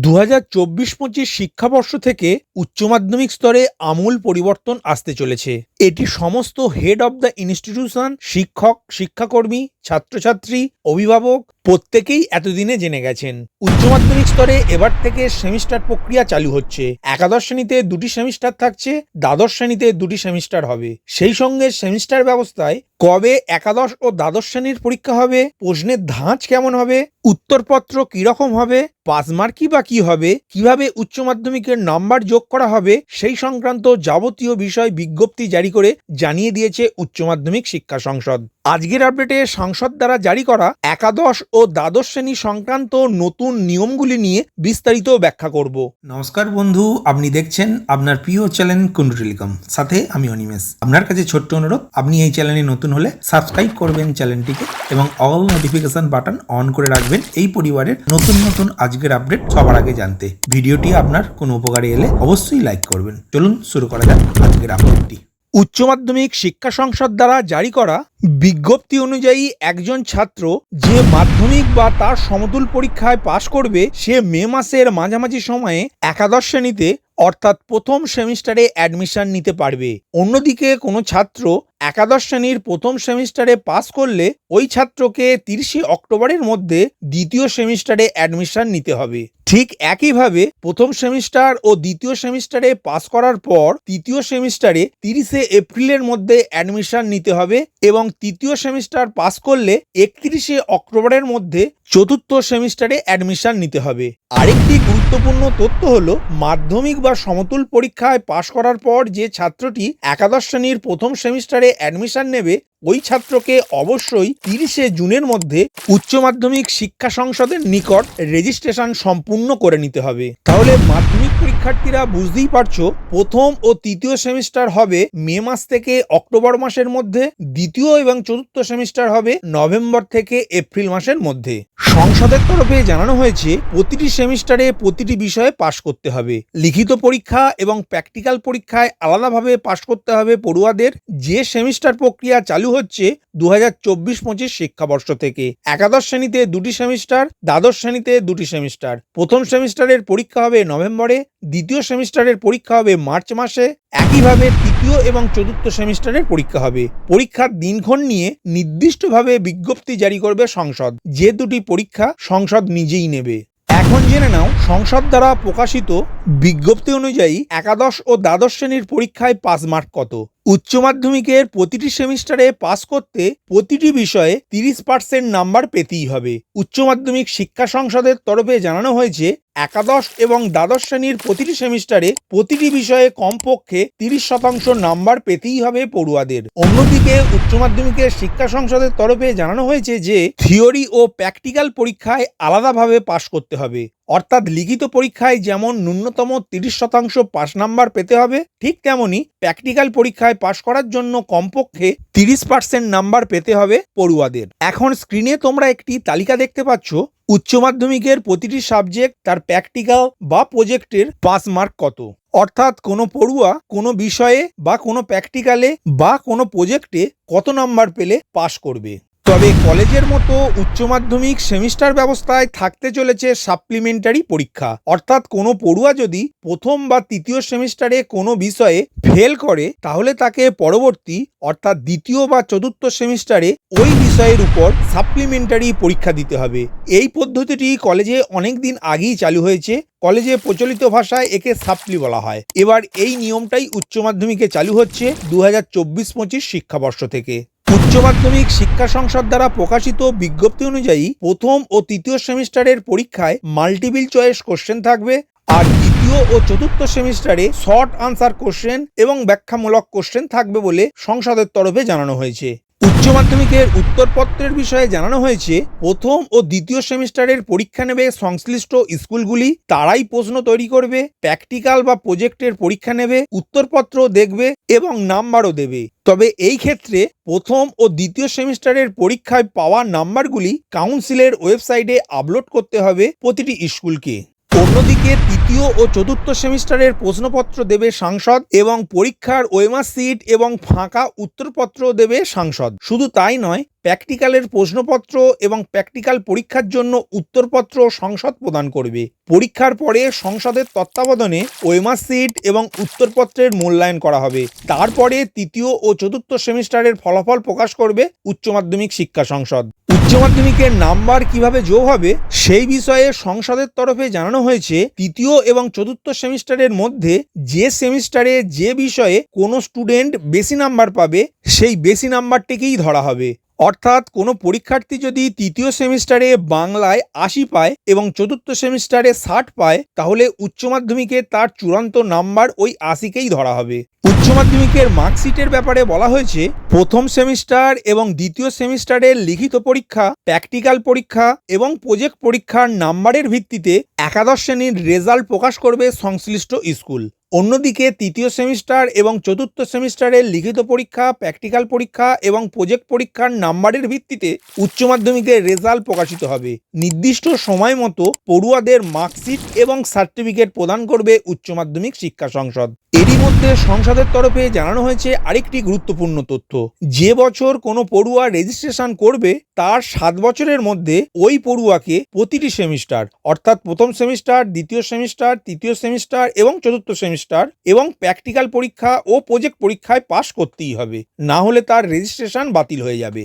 দু হাজার চব্বিশ পঁচিশ শিক্ষাবর্ষ থেকে উচ্চ মাধ্যমিক স্তরে আমূল পরিবর্তন আসতে চলেছে। এটি সমস্ত হেড অব দ্য ইনস্টিটিউশন শিক্ষক, শিক্ষাকর্মী, ছাত্রছাত্রী, অভিভাবক প্রত্যেকেই এতদিনে জেনে গেছেন। উচ্চ মাধ্যমিক স্তরে এবার থেকে সেমিস্টার প্রক্রিয়া চালু হচ্ছে। একাদশ শ্রেণীতে দুটি সেমিস্টার থাকছে, দ্বাদশ শ্রেণীতে দুটি সেমিস্টার হবে। সেই সঙ্গে সেমিস্টার ব্যবস্থায় কবে একাদশ ও দ্বাদশ শ্রেণির পরীক্ষা হবে? প্রশ্নের ধাঁচ কেমন হবে? উত্তরপত্র কীরকম হবে? পাস কি বা কি হবে? কীভাবে উচ্চ মাধ্যমিকের নাম্বার যোগ করা হবে? সেই সংক্রান্ত যাবতীয় বিষয় বিজ্ঞপ্তি জারি করে জানিয়ে দিয়েছে উচ্চ মাধ্যমিক শিক্ষা সংসদ। আজকের আপডেটে সংসদ দ্বারা জারি করা একাদশ ও দ্বাদশ শ্রেণি সংক্রান্ত নতুন নিয়মগুলি নিয়ে বিস্তারিত ব্যাখ্যা করব। নমস্কার বন্ধু আপনি দেখছেন আপনার প্রিয় চ্যানেল কুন্ডু টেলিকম সাথে আমি অনিমেষ। আপনার কাছে ছোট্ট অনুরোধ আপনি এই চ্যানেলে নতুন হলে সাবস্ক্রাইব করবেন চ্যানেলটিকে এবং অল নোটিফিকেশন বাটন অন করে রাখবেন এই পরিবারের নতুন নতুন আজকের আপডেট সবার আগে জানতে। ভিডিওটি আপনার কোনো উপকারে এলে অবশ্যই লাইক করবেন। চলুন শুরু করা যাক আজকের আপডেটটি উচ্চ মাধ্যমিক শিক্ষা সংসদ দ্বারা জারি করা বিজ্ঞপ্তি অনুযায়ী একজন ছাত্র যে মাধ্যমিক বা তার সমতুল পরীক্ষায় পাশ করবে, সে মে মাসের মাঝামাঝি সময়ে একাদশ শ্রেণীতে, অর্থাৎ প্রথম সেমিস্টারে অ্যাডমিশন নিতে পারবে। অন্যদিকে কোনো ছাত্র একাদশ শ্রেণির প্রথম সেমিস্টারে পাস করলে, ওই ছাত্রকে তিরিশে অক্টোবরের মধ্যে দ্বিতীয় সেমিস্টারে অ্যাডমিশন নিতে হবে। ঠিক একইভাবে প্রথম সেমিস্টার ও দ্বিতীয় সেমিস্টারে পাস করার পর, তৃতীয় সেমিস্টারে তিরিশে এপ্রিলের মধ্যে অ্যাডমিশন নিতে হবে এবং তৃতীয় সেমিস্টার পাস করলে একত্রিশে অক্টোবরের মধ্যে চতুর্থ সেমিস্টারে অ্যাডমিশন নিতে হবে। আরেকটি গুরুত্বপূর্ণ তথ্য হল, মাধ্যমিক বা সমতুল পরীক্ষায় পাশ করার পর যে ছাত্রটি একাদশ শ্রেণির প্রথম সেমিস্টারে অ্যাডমিশন নেবে ওই ছাত্রকে অবশ্যই তিরিশে জুনের মধ্যে উচ্চ মাধ্যমিক শিক্ষা সংসদের নিকট রেজিস্ট্রেশন সম্পূর্ণ করে নিতে হবে। তাহলে মাধ্যমিক পরীক্ষার্থীরা বুঝতেই পারছ, প্রথম ও তৃতীয় সেমিস্টার হবে মে মাস থেকে অক্টোবর মাসের মধ্যে, দ্বিতীয় এবং চতুর্থ সেমিস্টার হবে নভেম্বর থেকে এপ্রিল মাসের মধ্যে। সংসদের তরফে জানানো হয়েছে, প্রতিটি সেমিস্টারে প্রতিটি বিষয়ে পাশ করতে হবে। লিখিত পরীক্ষা এবং প্র্যাকটিক্যাল পরীক্ষায় আলাদাভাবে পাশ করতে হবে পড়ুয়াদের। যে সেমিস্টার প্রক্রিয়া চালু হচ্ছে দু হাজার চব্বিশ পঁচিশ শিক্ষাবর্ষ থেকে। একাদশ শ্রেণীতে দুটি সেমিস্টার, দ্বাদশ শ্রেণীতে দুটি সেমিস্টার। প্রথম সেমিস্টারের পরীক্ষা হবে নভেম্বরে, দ্বিতীয় সেমিস্টারের পরীক্ষা হবে মার্চ মাসে। একইভাবে তৃতীয় এবং চতুর্থ সেমিস্টারের পরীক্ষা হবে। পরীক্ষার দিনক্ষণ নিয়ে নির্দিষ্টভাবে বিজ্ঞপ্তি জারি করবে সংসদ। যে দুটি পরীক্ষা সংসদ নিজেই নেবে। এখন জেনে নাও, সংসদ দ্বারা প্রকাশিত বিজ্ঞপ্তি অনুযায়ী একাদশ ও দ্বাদশ শ্রেণির পরীক্ষায় পাস মার্ক কত? উচ্চ মাধ্যমিকের প্রতিটি সেমিস্টারে পাস করতে প্রতিটি বিষয়ে তিরিশ পার্সেন্ট নাম্বার পেতেই হবে। উচ্চ মাধ্যমিক শিক্ষা সংসদের তরফে জানানো হয়েছে একাদশ এবং দ্বাদশ শ্রেণির প্রতিটি সেমিস্টারে প্রতিটি বিষয়ে কমপক্ষে তিরিশ শতাংশ নাম্বার পেতেই হবে পড়ুয়াদের। অন্যদিকে উচ্চ মাধ্যমিকের শিক্ষা সংসদের তরফে জানানো হয়েছে যে, থিওরি ও প্র্যাকটিক্যাল পরীক্ষায় আলাদাভাবে পাশ করতে হবে। অর্থাৎ লিখিত পরীক্ষায় যেমন ন্যূনতম তিরিশ শতাংশ পাস নাম্বার পেতে হবে, ঠিক তেমনি প্র্যাকটিক্যাল পরীক্ষায় পাশ করার জন্য কমপক্ষে তিরিশ পার্সেন্ট নাম্বার পেতে হবে পড়ুয়াদের। এখন স্ক্রিনে তোমরা একটি তালিকা দেখতে পাচ্ছ, উচ্চ মাধ্যমিকের প্রতিটি সাবজেক্ট তার প্র্যাকটিক্যাল বা প্রজেক্টের পাস মার্ক কত। অর্থাৎ কোনো পড়ুয়া কোনো বিষয়ে বা কোনো প্র্যাকটিক্যালে বা কোনো প্রজেক্টে কত নাম্বার পেলে পাশ করবে। তবে কলেজের মতো উচ্চ মাধ্যমিক সেমিস্টার ব্যবস্থায় থাকতে চলেছে সাপ্লিমেন্টারি পরীক্ষা। অর্থাৎ কোনো পড়ুয়া যদি প্রথম বা তৃতীয় সেমিস্টারে কোনো বিষয়ে ফেল করে, তাহলে তাকে পরবর্তী অর্থাৎ দ্বিতীয় বা চতুর্থ সেমিস্টারে ওই বিষয়ের উপর সাপ্লিমেন্টারি পরীক্ষা দিতে হবে। এই পদ্ধতিটি কলেজে অনেক দিন আগেই চালু হয়েছে। কলেজে প্রচলিত ভাষায় একে সাপ্লি বলা হয়। এবার এই নিয়মটাই উচ্চ মাধ্যমিকে চালু হচ্ছে দু হাজার চব্বিশ পঁচিশ শিক্ষাবর্ষ থেকে। উচ্চ মাধ্যমিক শিক্ষা সংসদ দ্বারা প্রকাশিত বিজ্ঞপ্তি অনুযায়ী প্রথম ও তৃতীয় সেমিস্টারের পরীক্ষায় মাল্টিপিল চয়েস কোশ্চেন থাকবে আর দ্বিতীয় ও চতুর্থ সেমিস্টারে শর্ট আনসার কোশ্চেন এবং ব্যাখ্যামূলক কোশ্চেন থাকবে বলে সংসদের তরফে জানানো হয়েছে। উচ্চ মাধ্যমিকের উত্তরপত্রের বিষয়ে জানানো হয়েছে, প্রথম ও দ্বিতীয় সেমিস্টারের পরীক্ষা নেবে সংশ্লিষ্ট স্কুলগুলি, তারাই প্রশ্ন তৈরি করবে, প্র্যাকটিক্যাল বা প্রজেক্টের পরীক্ষা নেবে, উত্তরপত্র দেখবে এবং নাম্বারও দেবে। তবে এই ক্ষেত্রে প্রথম ও দ্বিতীয় সেমিস্টারের পরীক্ষায় পাওয়া নাম্বারগুলি কাউন্সিলের ওয়েবসাইটে আপলোড করতে হবে প্রতিটি স্কুলকে। অন্যদিকে তৃতীয় ও চতুর্থ সেমিস্টারের প্রশ্নপত্র দেবে সাংসদ এবং পরীক্ষার ওয়েমা সিট এবং ফাঁকা উত্তরপত্র দেবে সাংসদ। শুধু তাই নয় প্র্যাকটিক্যালের প্রশ্নপত্র এবং প্র্যাকটিক্যাল পরীক্ষার জন্য উত্তরপত্র সংসদ প্রদান করবে। পরীক্ষার পরে সংসদের তত্ত্বাবধানে ওয়েমার সিট এবং উত্তরপত্রের মূল্যায়ন করা হবে। তারপরে তৃতীয় ও চতুর্থ সেমিস্টারের ফলাফল প্রকাশ করবে উচ্চ মাধ্যমিক শিক্ষা সংসদ। উচ্চ মাধ্যমিকের নাম্বার কীভাবে যোগ হবে সেই বিষয়ে সংসদের তরফে জানানো হয়েছে। তৃতীয় এবং চতুর্থ সেমিস্টারের মধ্যে যে সেমিস্টারে যে বিষয়ে কোনো স্টুডেন্ট বেশি নাম্বার পাবে, সেই বেশি নাম্বারটিকেই ধরা হবে। অর্থাৎ কোনো পরীক্ষার্থী যদি তৃতীয় সেমিস্টারে বাংলায় আশি পায় এবং চতুর্থ সেমিস্টারে ষাট পায়, তাহলে উচ্চ মাধ্যমিকে তার চূড়ান্ত নাম্বার ওই আশিকেই ধরা হবে। উচ্চ মাধ্যমিকের মার্কশিটের ব্যাপারে বলা হয়েছে, প্রথম সেমিস্টার এবং দ্বিতীয় সেমিস্টারের লিখিত পরীক্ষা, প্র্যাকটিক্যাল পরীক্ষা এবং প্রজেক্ট পরীক্ষার নাম্বারের ভিত্তিতে একাদশ শ্রেণির রেজাল্ট প্রকাশ করবে সংশ্লিষ্ট স্কুল। অন্যদিকে তৃতীয় সেমিস্টার এবং চতুর্থ সেমিস্টারের লিখিত পরীক্ষা, প্র্যাকটিক্যাল পরীক্ষা এবং প্রজেক্ট পরীক্ষার নাম্বারের ভিত্তিতে উচ্চ মাধ্যমিকের রেজাল্ট প্রকাশিত হবে। নির্দিষ্ট সময় মতো পড়ুয়াদের মার্কশিট এবং সার্টিফিকেট প্রদান করবে উচ্চ মাধ্যমিক শিক্ষা সংসদ। এরই মধ্যে সংসদের তরফে জানানো হয়েছে আরেকটি গুরুত্বপূর্ণ তথ্য। যে বছর কোনো পড়ুয়া রেজিস্ট্রেশন করবে, তার সাত বছরের মধ্যে ওই পড়ুয়াকে প্রতিটি সেমিস্টার, অর্থাৎ প্রথম সেমিস্টার, দ্বিতীয় সেমিস্টার, তৃতীয় সেমিস্টার এবং চতুর্থ সেমিস্টার এবং প্র্যাকটিক্যাল পরীক্ষা ও প্রজেক্ট পরীক্ষায় পাশ করতেই হবে। না হলে তার রেজিস্ট্রেশন বাতিল হয়ে যাবে।